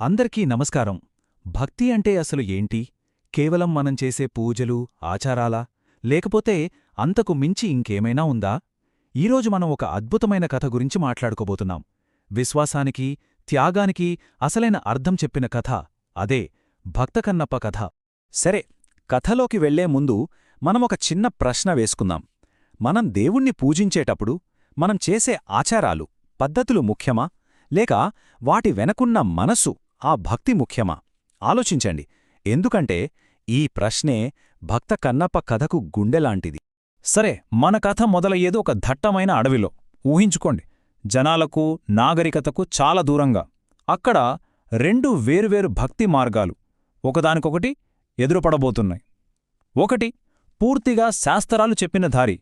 అందరికీ నమస్కారం. భక్తి అంటే అసలు ఏంటి? కేవలం మనం చేసే పూజలు ఆచారాలా? లేకపోతే అంతకు మించి ఇంకేమైనా ఉందా? ఈరోజు మనం ఒక అద్భుతమైన కథ గురించి మాట్లాడుకోబోతున్నాం. విశ్వాసానికి త్యాగానికి అసలైన అర్థం చెప్పిన కథ అదే భక్తకన్నప్ప కథ. సరే కథలోకి వెళ్ళే ముందు మనమొక చిన్న ప్రశ్న వేసుకుందాం. మనం దేవుణ్ణి పూజించేటప్పుడు మనం చేసే ఆచారాలు పద్ధతులు ముఖ్యమా? లేక వాటి వెనకున్న మనసు ఆ భక్తి ముఖ్యమా? ఆలోచించండి. ఎందుకంటే ఈ ప్రశ్నే భక్త కన్నప్ప కథకు గుండెలాంటిది సరే మన కథ మొదలయ్యేది ఒక దట్టమైన అడవిలో. ఊహించుకోండి. జనాలకు నాగరికతకు చాలా దూరంగా. అక్కడ రెండు వేరువేరు భక్తి మార్గాలు ఒకదానికొకటి ఎదురుపడబోతున్నాయి. ఒకటి పూర్తిగా శాస్త్రాలు చెప్పిన దారి.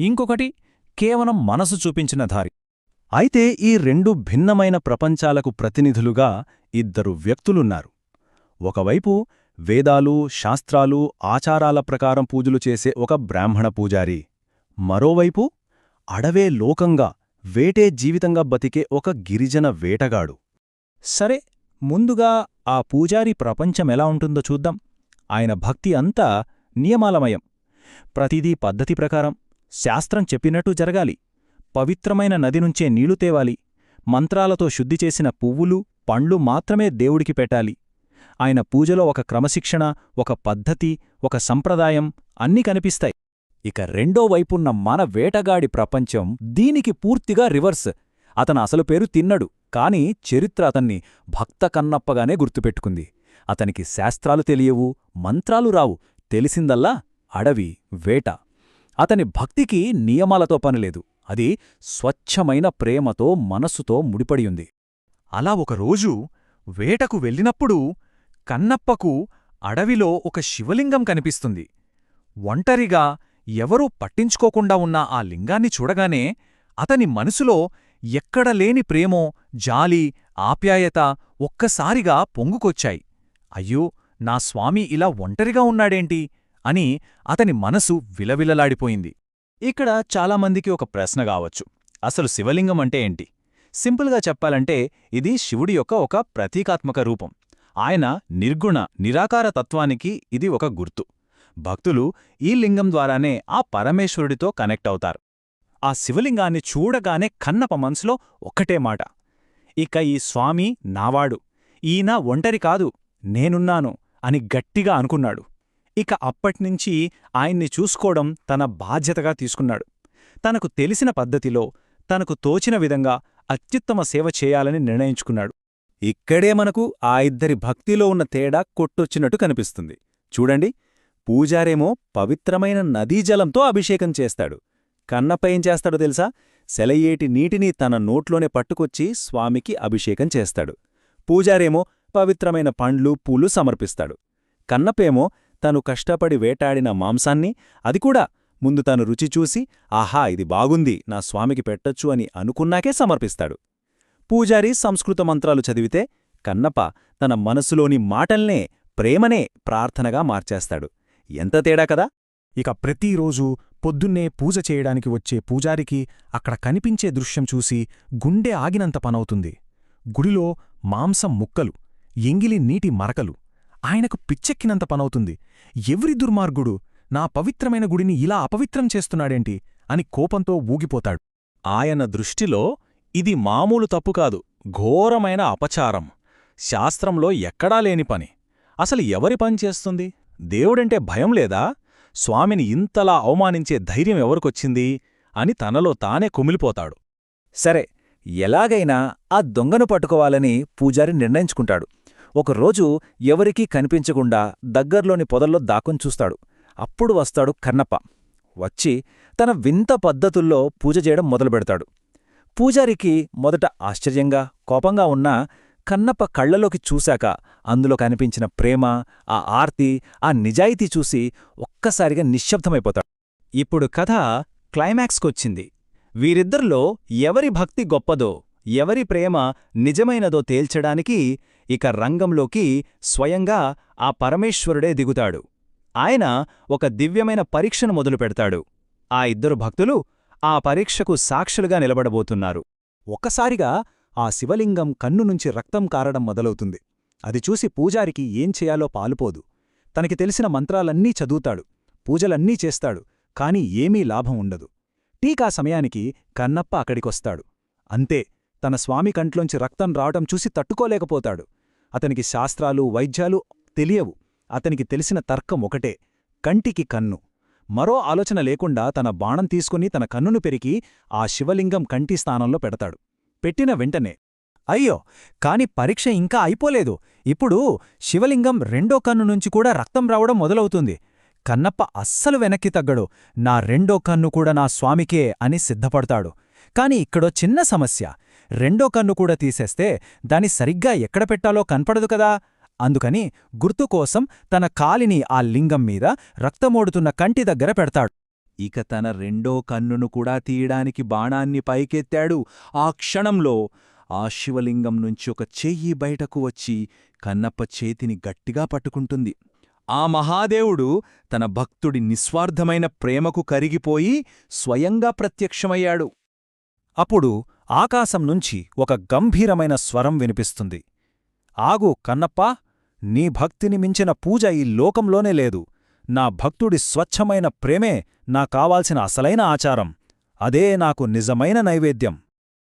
ఇంకొకటి కేవలం మనసు చూపించిన దారి. అయితే ఈ రెండు భిన్నమైన ప్రపంచాలకు ప్రతినిధులుగా ఇద్దరు వ్యక్తులున్నారు. ఒకవైపు వేదాలు శాస్త్రాలు ఆచారాల ప్రకారం పూజలు చేసే ఒక బ్రాహ్మణ పూజారి. మరోవైపు అడవే లోకంగా వేటే జీవితంగా బతికే ఒక గిరిజన వేటగాడు. సరే ముందుగా ఆ పూజారి ప్రపంచమెలా ఉంటుందో చూద్దాం. ఆయన భక్తి అంతా నియమాలమయం. ప్రతిదీ పద్ధతి ప్రకారం శాస్త్రం చెప్పినట్టు జరగాలి. పవిత్రమైన నది నుంచే నీళ్ళు తేవాలి. మంత్రాలతో శుద్ధి చేసిన పువ్వులు పండ్లు మాత్రమే దేవుడికి పెట్టాలి. ఆయన పూజలో ఒక క్రమశిక్షణ ఒక పద్ధతి ఒక సంప్రదాయం అన్నీ కనిపిస్తాయి. ఇక రెండో వైపున్న మన వేటగాడి ప్రపంచం దీనికి పూర్తిగా రివర్స్. అతను అసలు పేరు తిన్నడు కాని చరిత్ర అతన్ని భక్త కన్నప్పగానే గుర్తుపెట్టుకుంది. అతనికి శాస్త్రాలు తెలియవు మంత్రాలు రావు తెలిసిందల్లా అడవి వేట. అతని భక్తికి నియమాలతో పనిలేదు అది స్వచ్ఛమైన ప్రేమతో మనస్సుతో ముడిపడియుంది అలా ఒకరోజు వేటకు వెళ్ళినప్పుడు కన్నప్పకు అడవిలో ఒక శివలింగం కనిపిస్తుంది. ఒంటరిగా ఎవరూ పట్టించుకోకుండా ఉన్న ఆ లింగాన్ని చూడగానే అతని మనసులో ఎక్కడలేని ప్రేమో జాలి ఆప్యాయత ఒక్కసారిగా పొంగుకొచ్చాయి. అయ్యో నా స్వామి ఇలా ఒంటరిగా ఉన్నాడేంటి? అని అతని మనసు విలవిలలాడిపోయింది. ఇక్కడ చాలామందికి ఒక ప్రశ్న కావచ్చు. అసలు శివలింగం అంటే ఏంటి? సింపుల్గా చెప్పాలంటే ఇది శివుడి యొక్క ఒక ప్రతీకాత్మక రూపం. ఆయన నిర్గుణ నిరాకార తత్వానికి ఇది ఒక గుర్తు. భక్తులు ఈ లింగం ద్వారానే ఆ పరమేశ్వరుడితో కనెక్ట్ అవుతారు. ఆ శివలింగాన్ని చూడగానే కన్నప మనసులో ఒక్కటే మాట. ఇక ఈ స్వామి నావాడు ఈయన ఒంటరి కాదు నేనున్నాను అని గట్టిగా అనుకున్నాడు. ఇక అప్పట్నుంచి ఆయన్ని చూసుకోవడం తన బాధ్యతగా తీసుకున్నాడు. తనకు తెలిసిన పద్ధతిలో తనకు తోచిన విధంగా అత్యుత్తమ సేవ చేయాలని నిర్ణయించుకున్నాడు. ఇక్కడే మనకు ఆ ఇద్దరి భక్తిలో ఉన్న తేడా కొట్టొచ్చినట్టు కనిపిస్తుంది. చూడండి పూజారేమో పవిత్రమైన నదీజలంతో అభిషేకం చేస్తాడు. కన్నప్ప ఏం చేస్తాడో తెలుసా? సెలయేటి నీటిని తన నోట్లోనే పట్టుకొచ్చి స్వామికి అభిషేకం చేస్తాడు. పూజారేమో పవిత్రమైన పండ్లు పూలు సమర్పిస్తాడు. కన్నపేమో తను కష్టపడి వేటాడిన మాంసాన్ని అది కూడా ముందు తను రుచి చూసి ఆహా ఇది బాగుంది నా స్వామికి పెట్టొచ్చు అని అనుకున్నాకే సమర్పిస్తాడు. పూజారి సంస్కృత మంత్రాలు చదివితే కన్నప్ప తన మనసులోని మాటల్నే ప్రేమనే ప్రార్థనగా మార్చేస్తాడు. ఎంత తేడా కదా! ఇక ప్రతిరోజూ పొద్దున్నే పూజ చేయడానికి వచ్చే పూజారికి అక్కడ కనిపించే దృశ్యం చూసి గుండె ఆగినంత పనవుతుంది. గుడిలో మాంసం ముక్కలు ఎంగిలి నీటి మరకలు ఆయనకు పిచ్చెక్కినంత పనవుతుంది. ఎవరి దుర్మార్గుడు నా పవిత్రమైన గుడిని ఇలా అపవిత్రం చేస్తున్నాడేంటి అని కోపంతో ఊగిపోతాడు. ఆయన దృష్టిలో ఇది మామూలు తప్పు కాదు ఘోరమైన అపచారం. శాస్త్రంలో ఎక్కడా లేని పని. అసలు ఎవరి పనిచేస్తుంది దేవుడంటే భయం లేదా? స్వామిని ఇంతలా అవమానించే ధైర్యం ఎవరికొచ్చింది? అని తనలో తానే కుమిలిపోతాడు. సరే ఎలాగైనా ఆ దొంగను పట్టుకోవాలని పూజారి నిర్ణయించుకుంటాడు. ఒకరోజు ఎవరికీ కనిపించకుండా దగ్గర్లోని పొదల్లో దాకుని చూస్తాడు. అప్పుడు వస్తాడు కన్నప్ప. వచ్చి తన వింత పద్ధతుల్లో పూజ చేయడం మొదలుపెడతాడు. పూజారికి మొదట ఆశ్చర్యంగా కోపంగా ఉన్నా కన్నప్ప కళ్ళలోకి చూశాక అందులో కనిపించిన ప్రేమ ఆ ఆర్తి ఆ నిజాయితీ చూసి ఒక్కసారిగా నిశ్శబ్దమైపోతాడు. ఇప్పుడు కథ క్లైమాక్స్కొచ్చింది. వీరిద్దరిలో ఎవరి భక్తి గొప్పదో ఎవరి ప్రేమ నిజమైనదో తేల్చడానికి ఇక రంగంలోకి స్వయంగా ఆ పరమేశ్వరుడే దిగుతాడు. ఆయన ఒక దివ్యమైన పరీక్షను మొదలుపెడతాడు ఆ ఇద్దరు భక్తులు ఆ పరీక్షకు సాక్షులుగా నిలబడబోతున్నారు. ఒక్కసారిగా ఆ శివలింగం కన్ను నుంచి రక్తం కారడం మొదలవుతుంది. అది చూసి పూజారికి ఏం చేయాలో పాలుపోదు. తనకి తెలిసిన మంత్రాలన్నీ చదువుతాడు. పూజలన్నీ చేస్తాడు. కాని ఏమీ లాభం ఉండదు. టీకా సమయానికి కన్నప్ప అక్కడికొస్తాడు. అంతే తన స్వామి కంట్లోంచి రక్తం రావటం చూసి తట్టుకోలేకపోతాడు. అతనికి శాస్త్రాలు వైద్యాలు తెలియవు. అతనికి తెలిసిన తర్కం ఒకటే కంటికి కన్ను. మరో ఆలోచన లేకుండా తన బాణం తీసుకుని తన కన్నును పెరికి ఆ శివలింగం కంటి స్థానంలో పెడతాడు. పెట్టిన వెంటనే అయ్యో కాని పరీక్ష ఇంకా అయిపోలేదు. ఇప్పుడు శివలింగం రెండో కన్ను నుంచి కూడా రక్తం రావడం మొదలవుతుంది. కన్నప్ప అస్సలు వెనక్కి తగ్గడు. నా రెండో కన్ను కూడా నా స్వామికే అని సిద్ధపడతాడు. కాని ఇక్కడో చిన్న సమస్య రెండో కన్ను కూడా తీసేస్తే దాని సరిగ్గా ఎక్కడ పెట్టాలో కనపడదు కదా. అందుకని గుర్తు కోసం తన కాలిని ఆ లింగం మీద రక్తమోడుతున్న కంటి దగ్గర పెడతాడు. ఇక తన రెండో కన్నును కూడా తీయడానికి బాణాన్ని పైకెత్తాడు. ఆ క్షణంలో ఆ శివలింగం నుంచి ఒక చెయ్యి బయటకు వచ్చి కన్నప్ప చేతిని గట్టిగా పట్టుకుంటుంది. ఆ మహాదేవుడు తన భక్తుడి నిస్వార్థమైన ప్రేమకు కరిగిపోయి స్వయంగా ప్రత్యక్షమయ్యాడు. అప్పుడు ఆకాశం నుంచి ఒక గంభీరమైన స్వరం వినిపిస్తుంది. ఆగు కన్నప్పా! నీ భక్తిని మించిన పూజ ఈ లోకంలోనే లేదు. నా భక్తుడి స్వచ్ఛమైన ప్రేమే నా కావాల్సిన అసలైన ఆచారం. అదే నాకు నిజమైన నైవేద్యం.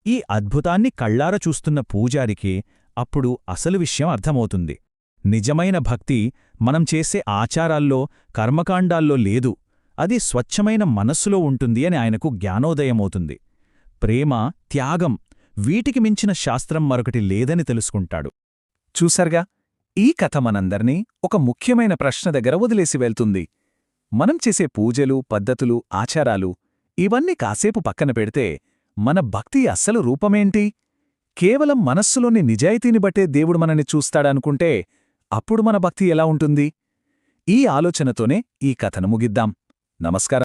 ఈ అద్భుతాన్ని కళ్ళార చూస్తున్న పూజారికి అప్పుడు అసలు విషయం అర్థమవుతుంది. నిజమైన భక్తి మనం చేసే ఆచారాల్లో కర్మకాండాల్లో లేదు. అది స్వచ్ఛమైన మనస్సులో ఉంటుంది అని ఆయనకు జ్ఞానోదయమవుతుంది. ప్రేమ త్యాగం వీటికి మించిన శాస్త్రం మరొకటి లేదని తెలుసుకుంటాడు. చూసర్గా ఈ కథ మనందర్నీ ఒక ముఖ్యమైన ప్రశ్న దగ్గర వదిలేసి వెళ్తుంది. మనం చేసే పూజలు పద్ధతులు ఆచారాలు ఇవన్నీ కాసేపు పక్కన పెడితే మన భక్తి అస్సలు రూపమేంటి? కేవలం మనస్సులోని నిజాయితీని బట్టే దేవుడు మనని చూస్తాడనుకుంటే అప్పుడు మన భక్తి ఎలా ఉంటుంది? ఈ ఆలోచనతోనే ఈ కథను ముగిద్దాం. నమస్కారం.